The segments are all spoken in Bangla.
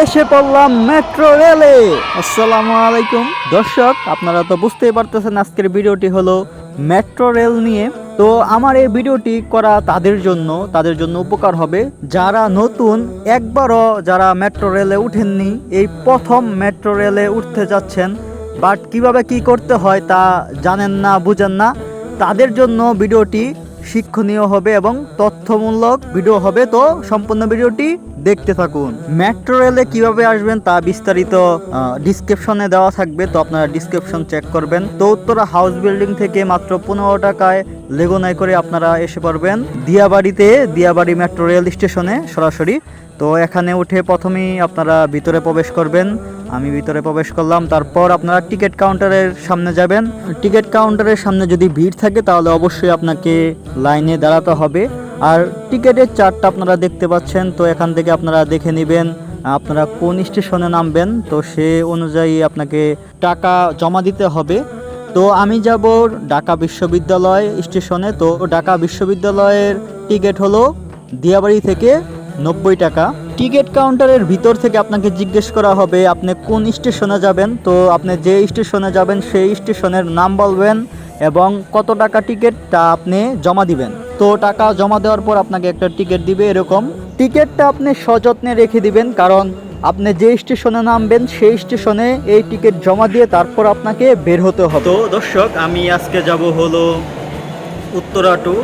এসে পড়লাম মেট্রো রেলে। আসসালামু আলাইকুম। দর্শক, আপনারা তো বুঝতেই পারতেছেন আজকের ভিডিওটি হলো মেট্রো রেল নিয়ে। তো আমার এই ভিডিওটি করা তাদের জন্য তাদের জন্য উপকার হবে। যারা নতুন, একবারও যারা মেট্রো রেলে উঠেননি, এই প্রথম মেট্রো রেলে উঠতে যাচ্ছেন, বাট কীভাবে কি করতে হয় তা জানেন না, বুঝেন না। তাদের জন্য ভিডিওটি শিক্ষণীয় হবে এবং তথ্যমূলক ভিডিও হবে, তো সম্পূর্ণ ভিডিওটি দেখতে থাকুন। মেট্রো রেলে কীভাবে আসবেন তা বিস্তারিত ডিসক্রিপশনে দেওয়া থাকবে, তো আপনারা ডিসক্রিপশন চেক করবেন। তো উত্তরা হাউস বিল্ডিং থেকে মাত্র পনেরো টাকায় লেগুনায় করে আপনারা এসে পারবেন। দিয়াবাড়িতে, দিয়াবাড়ি মেট্রো রেল স্টেশনে সরাসরি তো এখানে উঠে প্রথমেই আপনারা ভিতরে প্রবেশ করবেন। আমি ভিতরে প্রবেশ করলাম, তারপর আপনারা টিকিট কাউন্টারের সামনে যাবেন। টিকিট কাউন্টারের সামনে যদি ভিড় থাকে, তাহলে অবশ্যই আপনাকে লাইনে দাঁড়াতে হবে। আর টিকিটের চার্টটা আপনারা দেখতে পাচ্ছেন, তো এখান থেকে আপনারা দেখে নেবেন, আপনারা কোন স্টেশনে নামবেন। তো সে অনুযায়ী আপনাকে টাকা জমা দিতে হবে। তো আমি যাব ঢাকা বিশ্ববিদ্যালয় স্টেশনে। তো ঢাকা বিশ্ববিদ্যালয়ের টিকিট হলো দিয়াবাড়ি থেকে নব্বই টাকা। টিকিট কাউন্টারের ভিতর থেকে আপনাকে জিজ্ঞেস করা হবে, আপনি কোন স্টেশনে যাবেন? তো আপনি যে স্টেশনে যাবেন, সেই স্টেশনের নাম বলবেন এবং কত টাকা টিকিট তা আপনি জমা দিবেন। তো টাকা জমা দেওয়ার পর আপনাকে একটা টিকিট দিবে এরকম। টিকিটটা আপনি সযত্নে রেখে দিবেন, কারণ আপনি যে স্টেশনে নামবেন, সেই স্টেশনে এই টিকিট জমা দিয়ে তারপর আপনাকে বের হতে হবে। তো দর্শক, আমি আজকে যাব হলো Uttara to.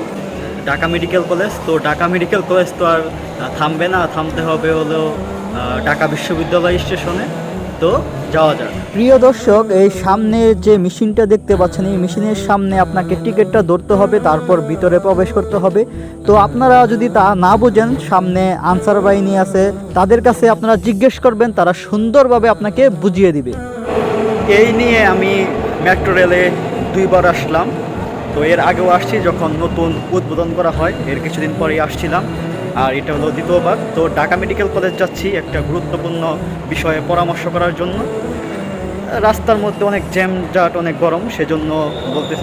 Dhaka medical college তো ঢাকা মেডিকেল কলেজ তো আর থামবে না থামতে হবে হলো ঢাকা বিশ্ববিদ্যালয় স্টেশনে তো যাওয়া যাক। প্রিয় দর্শক এই সামনে যে মেশিনটা দেখতে পাচ্ছেন এই মেশিনের সামনে আপনাকে টিকিটটা ধরতে হবে তারপর ভিতরে প্রবেশ করতে হবে। তো আপনারা যদি তা না বোঝেন সামনে আনসার বাহিনী আছে তাদের কাছে আপনারা জিজ্ঞেস করবেন তারা সুন্দরভাবে আপনাকে বুঝিয়ে দিবে। এই নিয়ে আমি মেট্রো রেলে দুইবার আসলাম। তো এর আগেও আসছি যখন নতুন উদ্বোধন করা হয়, এর কিছুদিন পরেই আসছিলাম। আর এটা হলো দ্বিতীয়বার। তো ঢাকা মেডিকেল কলেজ যাচ্ছি একটা গুরুত্বপূর্ণ বিষয়ে পরামর্শ করার জন্য। রাস্তার মধ্যে অনেক জ্যাম জাট অনেক গরম, সেজন্য বলতে,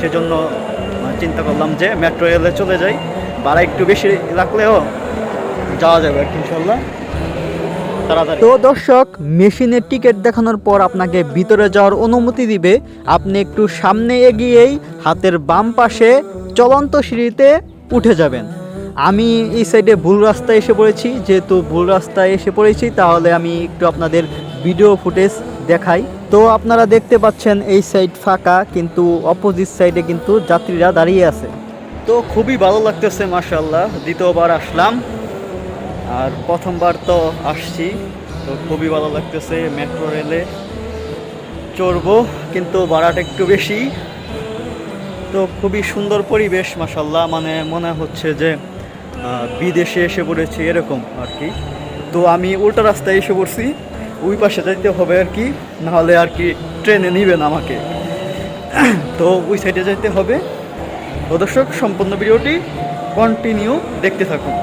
সেজন্য চিন্তা করলাম যে মেট্রো রেলে চলে যাই। ভাড়া একটু বেশি রাখলেও যাওয়া যাবে আর কি, ইনশাল্লাহ। তো দর্শক মেশিনের টিকিট দেখানোর পর আপনাকে ভিতরে যাওয়ার অনুমতি দিবে। আপনি একটু সামনে এগিয়েই হাতের বাম পাশে চলন্ত সিঁড়িতে উঠে যাবেন। আমি এই সাইডে ভুল রাস্তায় এসে পড়েছি। যেহেতু ভুল রাস্তায় এসে পড়েছি তাহলে আমি একটু আপনাদের ভিডিও ফুটেজ দেখাই। তো আপনারা দেখতে পাচ্ছেন এই সাইড ফাঁকা কিন্তু অপোজিট সাইডে কিন্তু যাত্রীরা দাঁড়িয়ে আছে। তো খুবই ভালো লাগতেছে মার্শাল্লাহ দ্বিতীয়বার আসলাম। আর প্রথমবার তো আসছি, তো খুবই ভালো লাগতেছে মেট্রো রেলে। চড়বো, কিন্তু ভাড়াটা একটু বেশি। তো খুবই সুন্দর পরিবেশ মাসাল্লাহ মানে মনে হচ্ছে যে বিদেশে এসে পড়েছি এরকম আর কি। তো আমি উল্টা রাস্তায় এসে পড়ছি, ওই পাশে যাইতে হবে আর কি, নাহলে আর কি ট্রেনে নিবেন আমাকে। তো ওই সাইডে যাইতে হবে। তো দর্শক, সম্পূর্ণ ভিডিওটি কন্টিনিউ দেখতে থাকুন।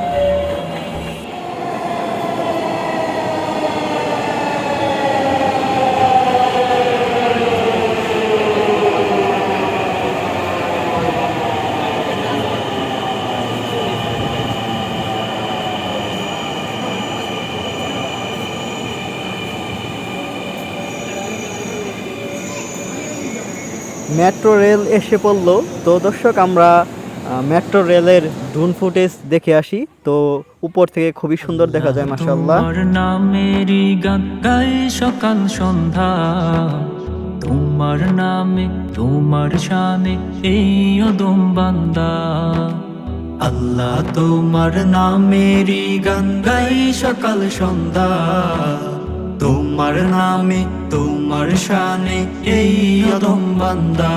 মেট্রো রেল এসে পড়ল। তো দর্শক আমরা মেট্রো রেলের ড্রোন ফুটেজ দেখে আসি। তো উপর থেকে খুবই সুন্দর দেখা যায় মাসাল্লাহ নামেরই গান গাই সকাল সন্ধ্যা। তোমার নামে তোমার শানে এই অদম বান্দা। আল্লাহ তোমার নামেরই গান গাই সকাল সন্ধ্যা। তোমার নামে তোমার শানে এই অদম বান্দা।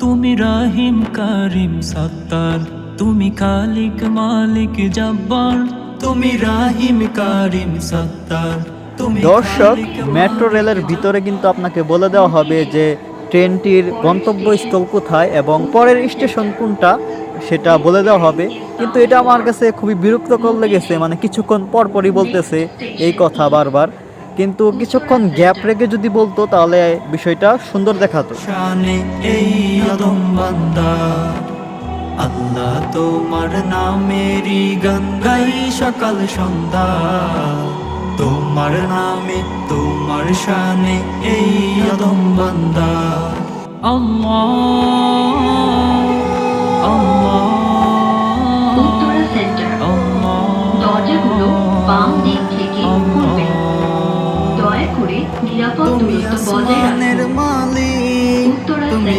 তুমি রাহিম কারিম সত্তার। তুমি কালিক মালিক জব্বার। তুমি রাহিম কারিম সত্তার। দর্শক মেট্রো রেলের ভিতরে কিন্তু আপনাকে বলে দেওয়া হবে যে ট্রেনটির গন্তব্যস্থল কোথায় এবং পরের স্টেশন কোনটা সেটা বলে দেওয়া হবে। কিন্তু এটা আমার কাছে খুবই বিরক্তকর লেগেছে মানে কিছুক্ষণ পর পরই বলতেছে এই কথা বারবার। কিন্তু কিছুক্ষণ গ্যাপ রেখে যদি বলতো, তাহলে বিষয়টা সুন্দর দেখাতো। আল্লাহ তোমার নামেরই গান গাই সকাল সন্ধ্যা। তোমার নামে, তোমার শানে এই আদম বান্দা। উত্তরা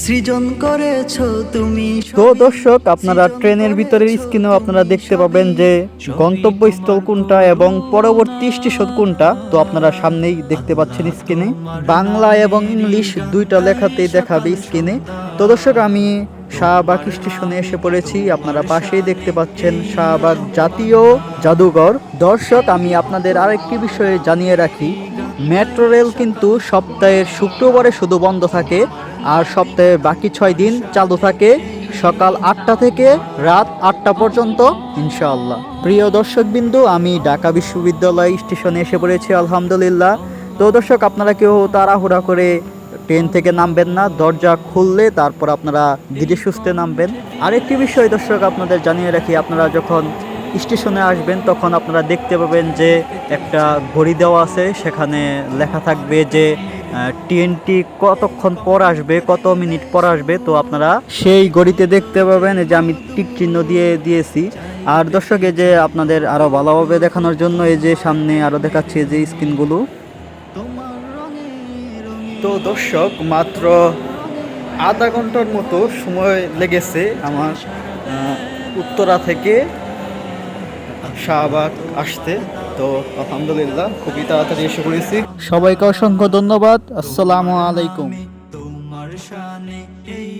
সৃজন করেছ তুমি তো দর্শক আপনারা ট্রেনের ভিতরের স্ক্রিনেও আপনারা দেখতে পাবেন যে গন্তব্যস্থল কোনটা এবং পরবর্তী স্টেশন কোনটা। তো আপনারা সামনেই দেখতে পাচ্ছেন স্ক্রিনে। বাংলা এবং ইংলিশ দুইটা লেখাতেই দেখাবে স্ক্রিনে। তো দর্শক আমি শাহবাগ স্টেশনে এসে পড়েছি। আপনারা পাশেই দেখতে পাচ্ছেন শাহবাগ জাতীয় জাদুঘর। দর্শক আমি আপনাদের আরেকটি বিষয়ে জানিয়ে রাখি। মেট্রো রেল কিন্তু সপ্তাহের শুক্রবারে শুধু বন্ধ থাকে। আর সপ্তাহে বাকি ছয় দিন চালু থাকে সকাল আটটা থেকে রাত আটটা পর্যন্ত, ইনশাআল্লাহ। প্রিয় দর্শক বিন্দু আমি ঢাকা বিশ্ববিদ্যালয় স্টেশনে এসে পড়েছি, আলহামদুলিল্লাহ। তো দর্শক, আপনারা কেউ তাড়াহুড়া করে ট্রেন থেকে নামবেন না, দরজা খুললে তারপর আপনারা ধীরে সুস্থে নামবেন। আরেকটি বিষয় দর্শক, আপনাদের জানিয়ে রাখি, আপনারা যখন স্টেশনে আসবেন, তখন আপনারা দেখতে পাবেন যে একটা ঘড়ি দেওয়া আছে, সেখানে লেখা থাকবে যে ট্রেনটি কতক্ষণ পর আসবে, কত মিনিট পর আসবে, তো আপনারা সেই গড়িতে দেখতে পাবেন। যে আমি টিক চিহ্ন দিয়ে দিয়েছি। আর দর্শক যে আপনাদের আরও ভালোভাবে দেখানোর জন্য এই যে সামনে আরও দেখাচ্ছি যে স্ক্রিনগুলো। তো দর্শক, মাত্র আধা ঘণ্টার মতো সময় লেগেছে আমার উত্তরা থেকে শাহবাগ আসতে। তো আলহামদুলিল্লাহ খুবই তাড়াতাড়ি এসে পড়েছি। সবাইকে অসংখ্য ধন্যবাদ। আসসালামু আলাইকুম। তোমার শানে এই